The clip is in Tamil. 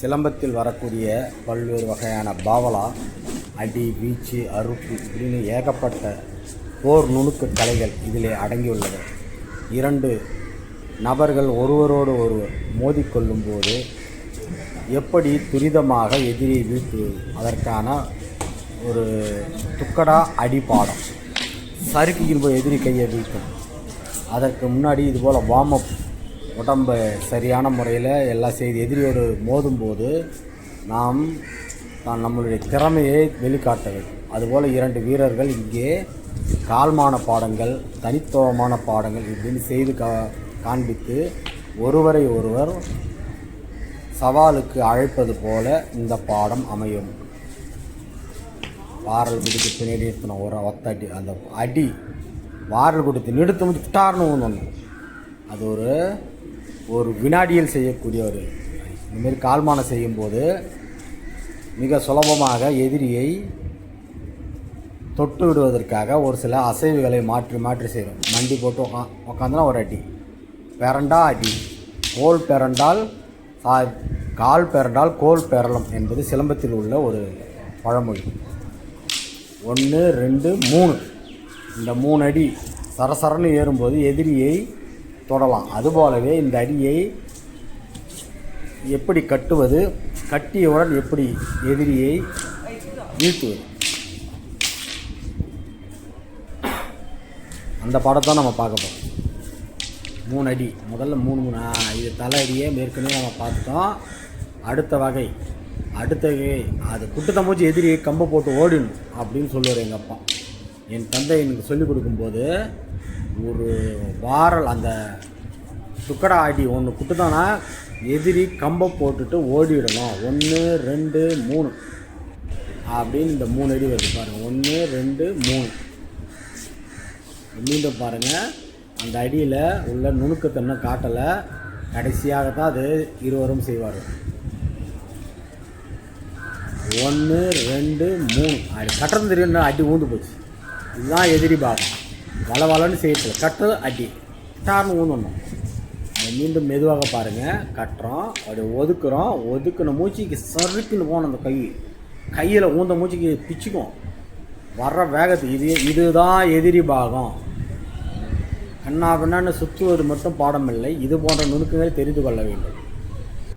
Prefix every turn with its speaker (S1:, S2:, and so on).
S1: சிலம்பத்தில் வரக்கூடிய பல்வேறு வகையான பாவலா அடி வீச்சு அறுப்பு இப்படின்னு ஏகப்பட்ட போர் நுணுக்கு கலைகள் இதிலே அடங்கியுள்ளது. இரண்டு நபர்கள் ஒருவரோடு ஒருவர் மோதிக்கொள்ளும்போது எப்படி துரிதமாக எதிரியை வீழ்த்துவது அதற்கான ஒரு துக்கடா அடிப்பாடம். சறுக்கியின் போய் எதிரி கையை வீழ்த்தும். அதற்கு முன்னாடி இதுபோல் வார்ம் அப் உடம்பை சரியான முறையில் எல்லாம் செய்து எதிரியோடு மோதும்போது நாம் தான் நம்மளுடைய திறமையை வெளிக்காட்ட வேண்டும். அதுபோல் இரண்டு வீரர்கள் இங்கே கால்மான பாடங்கள் தனித்துவமான பாடங்கள் இப்படின்னு செய்து கா காண்பித்து ஒருவரை ஒருவர் சவாலுக்கு அழைப்பது போல இந்த பாடம் அமையும். வாரல் குடித்து பின்னாடி நிறுத்தின ஒரு ஒத்த அடி அந்த அடி வாரல் கொடுத்து நிறுத்தும் போது ஒன்று அது ஒரு ஒரு வினாடியில் செய்யக்கூடிய ஒரு இந்தமாரி கால்மானம் செய்யும்போது மிக சுலபமாக எதிரியை தொட்டு விடுவதற்காக ஒரு சில அசைவுகளை மாற்றி மாற்றி செய்கிறோம் மண்டி போட்டு உக்கா உக்காந்துனா ஒரு அடி. பெரண்டா அடி. கோல் பெரண்டால் கால் பெரண்டால் கோல் பெறலம் என்பது சிலம்பத்தில் உள்ள ஒரு பழமொழி. ஒன்று ரெண்டு மூணு. இந்த மூணு அடி சரசரன்னு ஏறும்போது எதிரியை தொடலாம். அதுபோலவே இந்த அடியை எப்படி கட்டுவது கட்டியவுடன் எப்படி எதிரியை வீழ்த்துவது. அந்த படத்தை நம்ம பார்க்க போகிறோம் மூணு அடி. முதல்ல மூணு மூணு. இது தலை அடியே ஏற்கனவே நம்ம பார்த்தோம். அடுத்த வகை. அடுத்த வகை. அது குட்டத்தை மூச்சு எதிரி கம்பை போட்டு ஓடிடணும் அப்படின்னு சொல்லுவார் எங்கள் அப்பா. என் தந்தை எனக்கு சொல்லிக் கொடுக்கும்போது ஒரு வாரல் அந்த துக்கடா அடி ஒன்று குட்டுதானா? எதிரி கம்பை போட்டுட்டு ஓடிடணும். ஒன்று ரெண்டு மூணு. அப்படின்னு இந்த மூணு அடி வருது பாருங்கள் ஒன்று ரெண்டு மூணு. மீண்டும் பாருங்கள் அந்த அடியில் உள்ள நுணுக்கத்தன்மை காட்டலை. கடைசியாக தான் அது இருவரும் செய்வார். ஒன்று ரெண்டு மூணு. அடி கட்டுறது தெரியும் அடி ஊந்து போச்சு. இதுதான் எதிரி பாகம். வள செய்யறது செய்யறதில்ல கட்டுறது அடி. டார்னு ஊந்தணும். மீண்டும் மெதுவாக பாருங்கள் கட்டுறோம். அப்படி ஒதுக்குறோம். ஒதுக்குன மூச்சுக்கு சறுக்குன்னு போகணும் அந்த கை. கையில் ஊந்த மூச்சுக்கு பிச்சுக்கும். வர்ற வேகத்துக்கு இது இதுதான் எதிரி பாகம். கண்ணா பின்னான்னு சுற்றுவது மட்டும் பாடமில்லை. இது போன்ற நுணுக்கங்களை தெரிந்து கொள்ள வேண்டும்.